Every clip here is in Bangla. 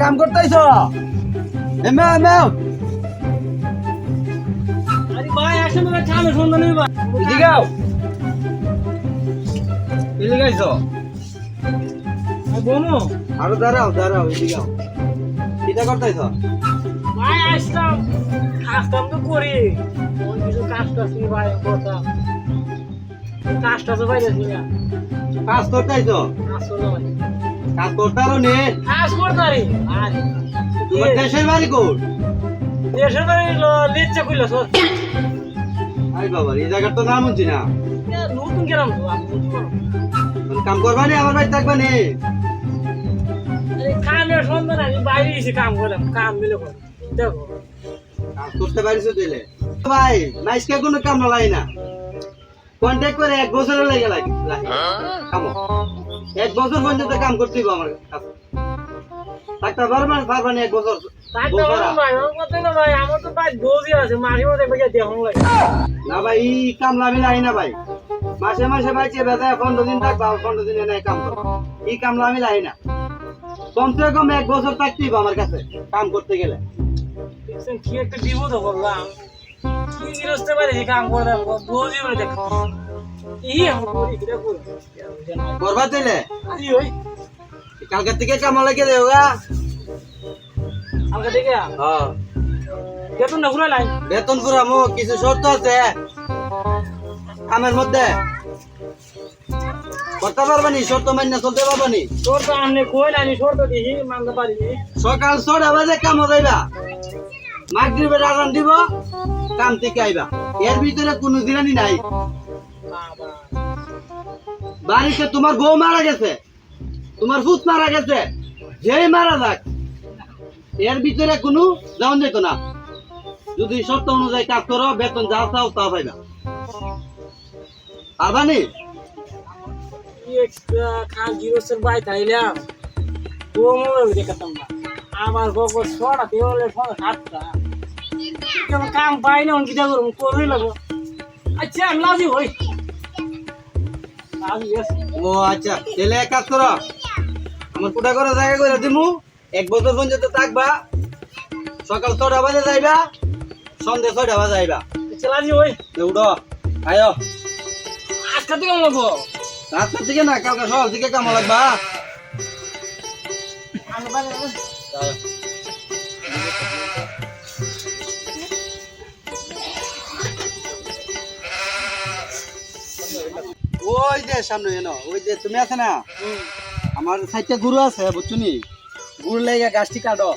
কাম করতেছ? এমে এমে আরে ভাই আসেন না কামে সন্ধান নেই ভাই। এদিকে আও। এদিকে আইছো বোমো আরও দাঁড়াও দাঁড়াও এদিকে আও। কিটা করতেছ? ভাই আসলাম। কাজটাম তো করি। ওই কিছু কাজ ভাই করতেছ? কাজ কাজ করতারো নে কাজ করতারি তোমার দেশের বাড়ি কোন? দেশের বাড়ি লিচ্ছে কইলো সব আই বাবা এই জায়গার তো নাম হচ্ছি না। নতুন গেলাম তো তুমি কাম করবা নি আমার বাড়ি থাকবা নি? আরে কামের সন্ধান আমি বাইরে এসে কাম করলাম কাম মিলে করে দেখো। কাজ করতে পারিছো দিলে ভাই নাইসকে কোনো কাম না লাই না। কন্ট্যাক্ট করে এক বছরের লাগে লাগে। লাগে। কাম। এক বছর পর্যন্ত কাম করতে আমার কাছে। থাকতে পারবা পারবা না এক বছর। না ভাই কাম লাভি লাই না ভাই মাসে মাসে ভাই পনেরো দিন থাকবা পনেরো দিন এনে কাম করব ই কাম লাভি লাই না। কমসে কম এক বছর থাকতেই আমার কাছে কাম করতে গেলে। কি একটা বিপদ করলাম কি কাম বলে দেখ ই আমার করি কিটা করি করবা দিলে? আরে কালকে থেকে কাম লাগে দেখে হ্যাঁ। বেতন না ঘুরে লাই। বেতন পুরামো কিছু শর্ত আছে? কামের মধ্যে? করতে পারবানি শর্ত মান্য চলতে পারবানি তোর তো আমনে কই লাইনি? সর তো দেখি মানতে পারিনি সকাল ছটা বাজে কাম যাইবা মাগরিবের আজান দিব কাম থেকে আইবা। এর ভিতরে কোনো জিরানি নাই। বাড়িতে তোমার বউ মারা গেছে, তোমার ফুট মারা গেছে, যেই মারা যাক, এর ভিতরে কোনো যাওন যেত না। যদি শর্ত অনুযায়ী কাজ করো, বেতন যা চাও তা পাইবা। পারবানি আমার কাম পাই না কিটা করব করবই লাগবো আচ্ছা আমি লাজি হই। ও আচ্ছা। তাহলে এক কাজ করো। আমার কোটা করে জায়গা করে দিমু। এক বছর পর্যন্ত থাকবা। সকাল ছটা বাজে যাইবা। সন্ধ্যে ছয়টা বাজে যাইবা। আচ্ছা লাজি হই উঠো। আয়ো। আজকে থেকে লাগবো রাস্তার দিকে না কালকে সকাল দিকে কামা লাগবা। ওই যে সামনে এনো ওই যে তুমি আছে না? আমার সাইডটা গুরু আছে বুঝছ নি? গুরু লেগে গাছটি কাটো।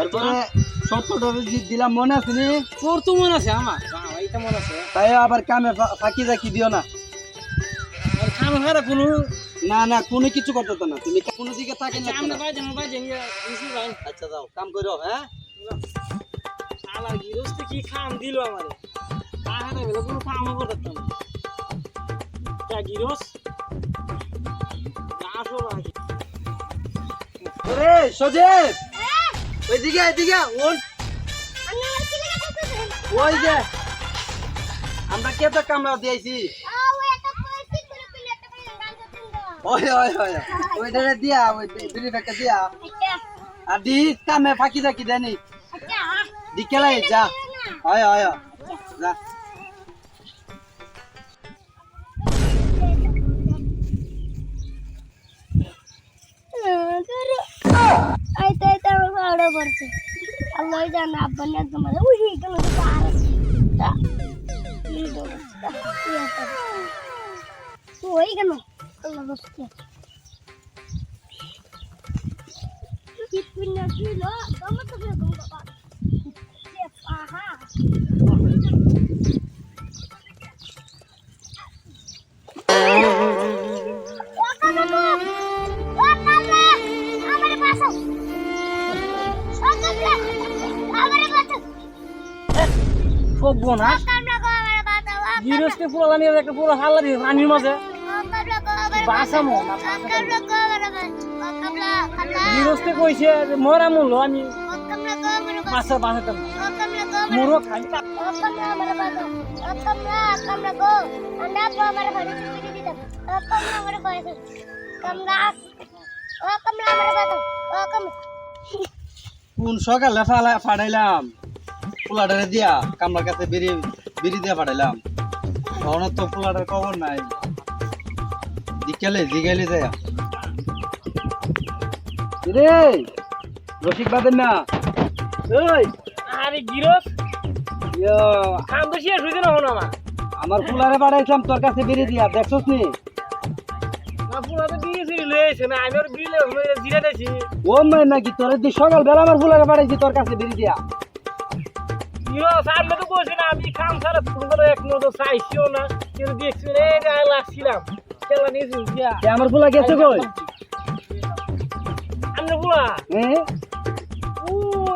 এরপরে সত্তরটা দিলাম মনে আছে নি? তোর তো মনে আছে আমার। এইটা মনে আছে। তাই আবার কামে ফাঁকি জাকি দিও না। হারা কোনো? না না কোনো কিছু করতে তো না। তুমি কোনো দিকে থাকেন না। ভাই। আচ্ছা যাও কাম করো হ্যাঁ? শালা কি খাম দিল আমারে? কোনো কামও করতাম না। গৃহস্থ আসো নাকি ওরে সজেব! ওইদিকে এদিকে ওন ওই যে আমরা কে তো কামড়া দিয়েছি। ওই ওই ওই ওইটা দিয়া ওই বিড়ি ফেকা দিয়া। আর দি কামে ফাঁকি জাকি দেনি দিকেলাই যা। হয় হয় হয়, যা। પાડો પડશે અલ્લાહ જાને આપણને તમારે ઉજી કે મને પાર તા લીડો તું. હોય કે નો? সব না। গৃহস্থ পুরো জানি একটা পুরো হাল্লা দিয়ে পানির মাঝে। বাঁচামো না গৃহস্থ কইছে মরা মূল্য আমি বাঁচা বাঁচাতাম না মোরও কমলা কোন সকালে ফালা- ফাটাইলাম পোলাটারে দিয়া কামলার কাছে বেরিয়ে বেরিয়ে দিয়া ফাটাইলাম তখন তো পোলাটার খবর নাই। বিকেলে জিগাইলে যায়। রে রসিক বাদের না? ওই আরে গিরস! ইয়া, কাম তো শেষ হইতে না হলো আমার। আমার পোলারে পাঠাইছিলাম তোর কাছে বেরিয়ে দিয়া দেখছস নি? আমি ও মাই নাকি তোর দি সকাল বেলা আমার পোলারে পাঠাইছি তোর কাছে বেরিয়ে দিয়া? গিরস আমি তো না আমি ফোন করে এক মতো চাইছিও না কিন্তু দেখছি রে গায়ে লাগছিলাম। খেলা নিয়েছি দিয়া। এ আমার পোলা গেছে কই? আমি পুরা হ্যাঁ উ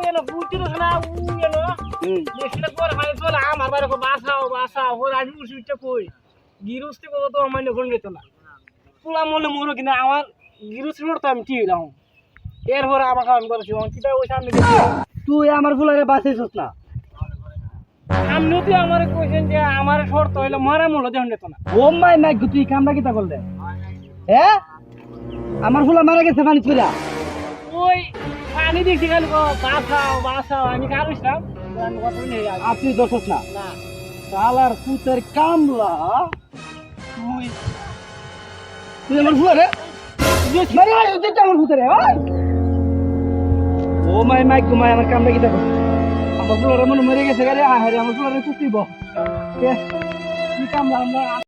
এনো বুঝতে তো না উ এনো। হুম। দেখছিনা পরে মানে চলে আমার বাড়ি বাসাও বাসাও। ওর আমি উঠতে কই? গিরুস্তে কত তো আমার কোন যেত না। পোলা মনে মরো কিনা আমার গিরুস্তি মরতো আমি ঠিক রাখুন এরপরে আমাকে আমি বলেছি কিটা ওই সামনে তুই আমার পোলারে বাঁচাইছস না। আপনি তুই আমার কইছেন যে আমার শর্ত হইলে মরা মূল্য দেন যেত না। ও মাই নাই তুই কামটা কিতা করলে? হ্যাঁ আমার ফুলা মারা গেছে পানি চুরা ওই পানি দেখছি খালি গো, বাঁচাও বাঁচাও আমি কারুছিলাম তুই দোষস না। শালার পুতের কামলা তুই তুই আমার ফুলা রে? মারি তো আমার পুতেরে ও মাই মাই ঘুমাই আমার কামটা কিতা করছে আমার ফুলারে মনে মরে গেছে গাড়ি আহারে আমার ফুলারে কুতিব কি কাম আমরা